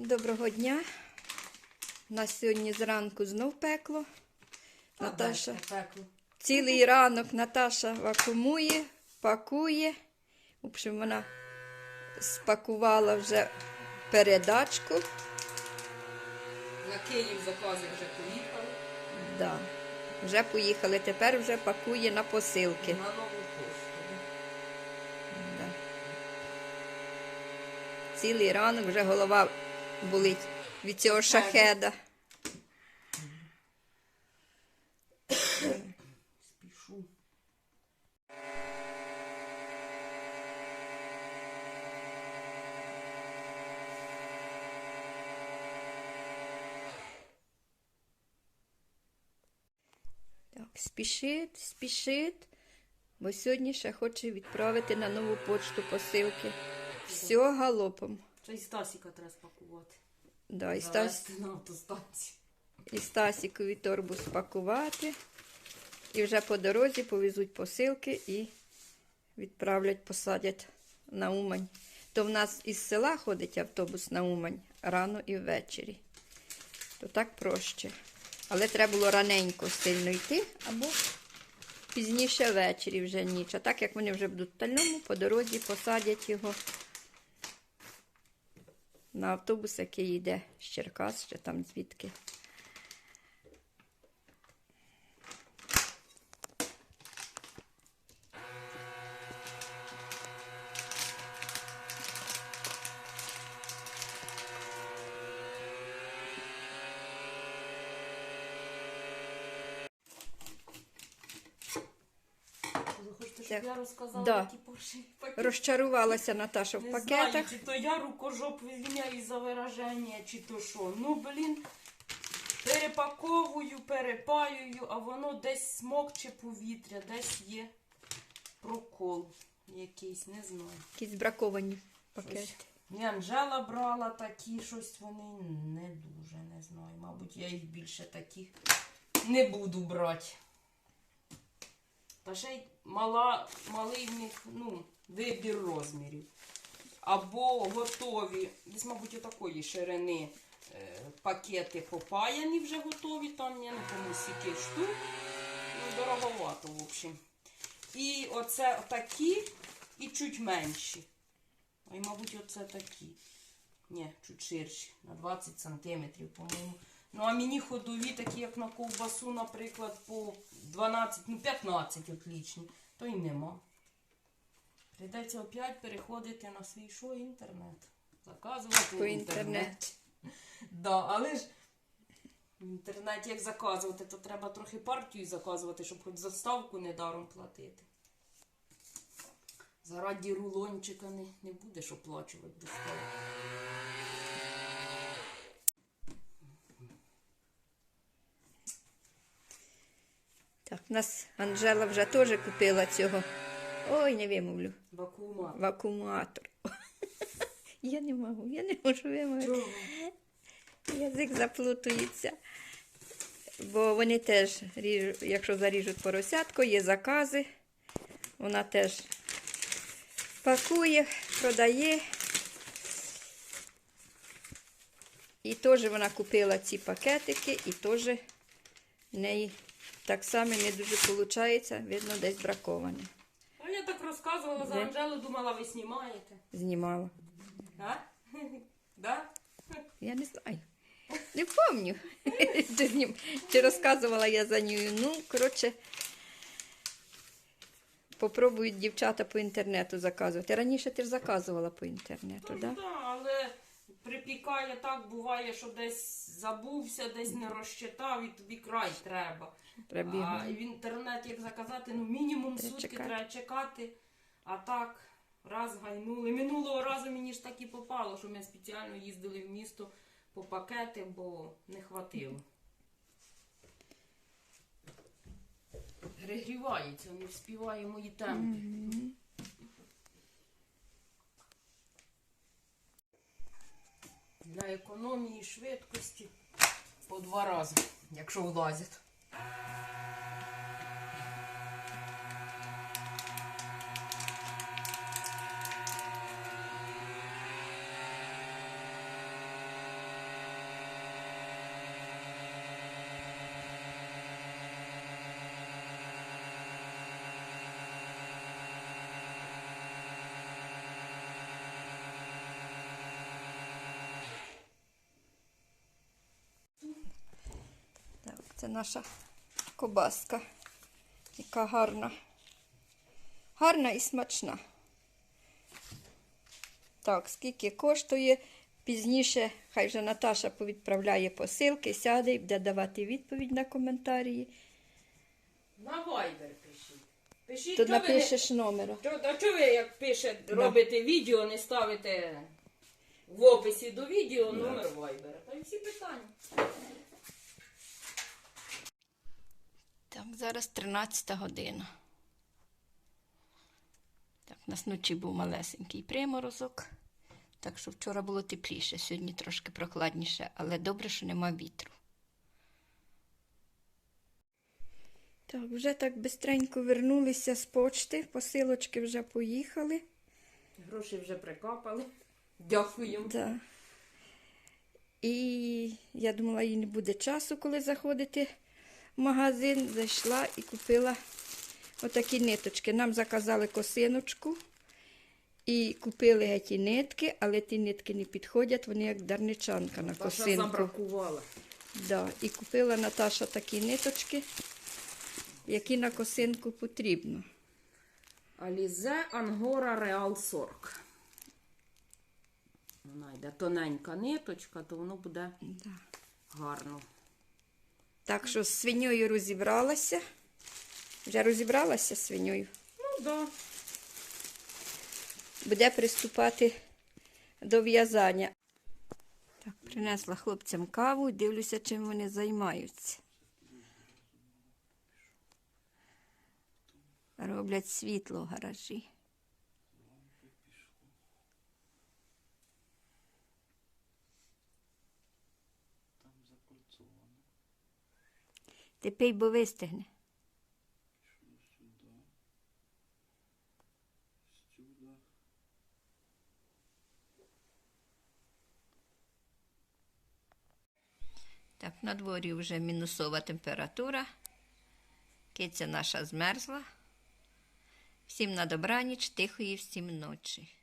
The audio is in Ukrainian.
Всім доброго дня. У нас сьогодні зранку знов пекло. Наташа. Пекло. Цілий ранок Наташа вакуумує, пакує. В общем, вона спакувала вже передачку. На Київ закази вже поїхали. Да. Вже поїхали. Тепер вже пакує на посилки. На нову пошту. Да. Цілий ранок вже голова болить від цього шахеда. Спішу. Так, спішить, спішить, бо сьогодні ще хоче відправити на нову почту посилки. Все галопом. Ще й Стасіка треба спакувати. Да, і, Стас, Завести на автостанцію. і Стасікові торбу спакувати. І вже по дорозі повезуть посилки і відправлять, посадять на Умань. То в нас із села ходить автобус на Умань рано і ввечері. То так проще. Але треба було раненько сильно йти, або пізніше ввечері вже ніч. А так як вони вже будуть в Тальному, по дорозі посадять його на автобус, який йде з Черкас, чи там звідки. Так. я розказала, Да. які поршні пакети? Розчарувалася Наташа в Не пакетах. знаю, чи то я рукожоп визвиняюсь за вираження, чи то що. Ну, блін, перепаковую, перепаюю, а воно десь смокче повітря, десь є прокол якийсь, не знаю. Якісь браковані пакети. І Анжела брала такі, щось вони не дуже, не знаю. Мабуть, я їх більше таких не буду брати. Та ще й мала, малий в них ну, вибір розмірів. Або готові, десь, мабуть, отакої ширини е, пакети попаяні вже готові, там я не пам'ятаю скільки штук. Ну, дороговато, в общем. І оце такі і чуть менші. А й, мабуть, оце такі. Ні, чуть ширші, на 20 сантиметрів, по-моєму. Ну, а мені ходові, такі, як на ковбасу, наприклад, по 12, ну 15 отлічні, то й нема. Прийдеться опять переходити на свій шо інтернет. Заказувати По інтернет. Да, але ж в інтернеті як заказувати, то треба трохи партію заказувати, щоб хоч заставку недаром платити. Зараді рулончика не, не будеш оплачувати доставку. Так, у нас Анжела вже теж купила цього. Ой, не вимовлю. Вакуума. Вакууматор. Я не можу, я не можу вимовити. Язик заплутується. Бо вони теж, ріжуть, якщо заріжуть поросятку, є закази. Вона теж пакує, продає. І теж вона купила ці пакетики, і теж в неї так само не дуже виходить, видно, десь браковане. А я так розказувала за Анжелу, думала, ви знімаєте. Знімала. А? Да? Я не знаю. Не пам'ятаю. Чи, чи розказувала я за нею. Ну, коротше, попробують дівчата по інтернету заказувати. Раніше ти ж заказувала по інтернету, Ну, так? да, але так, буває, що десь забувся, десь не розчитав і тобі край треба. А в інтернеті як заказати, ну мінімум Треба сутки чекати. треба чекати. А так, раз гайнули. Минулого разу мені ж так і попало, що ми спеціально їздили в місто по пакети, бо не хватило. Перегрівається, не вспіває мої темпи. Для економії швидкості по два рази, якщо влазять. Це наша кобаска. Яка гарна. Гарна і смачна. Так, скільки коштує? Пізніше хай вже Наташа повідправляє посилки, сяде і буде давати відповідь на коментарі. На Viber пишіть. Пишіть, ви напишеш номер. А чого ви, як пише, робите відео, не ставите в описі до відео номер Viber? Та й всі питання. Зараз 13 година. Так, у нас вночі був малесенький приморозок. Так що вчора було тепліше, сьогодні трошки прохладніше, але добре, що нема вітру. Так, вже так бистренько вернулися з почти, посилочки вже поїхали. Гроші вже прикапали. Дякуємо. Да. І я думала, їй не буде часу, коли заходити в магазин. Зайшла і купила отакі ниточки. Нам заказали косиночку і купили геть нитки, але ті нитки не підходять, вони як дарничанка на косинку. забракувала. Да. І купила Наташа такі ниточки, які на косинку потрібно. Алізе Ангора Реал 40. Вона йде тоненька ниточка, то воно буде Да. гарно. Так що з свиньою розібралася. Вже розібралася з свиньою. Ну да. буде приступати до в'язання. Так, принесла хлопцям каву, дивлюся, чим вони займаються. Роблять світло в гаражі. Ти пий, бо вистигне. Так, на дворі вже мінусова температура. Киця наша змерзла. Всім на добраніч, тихої всім ночі.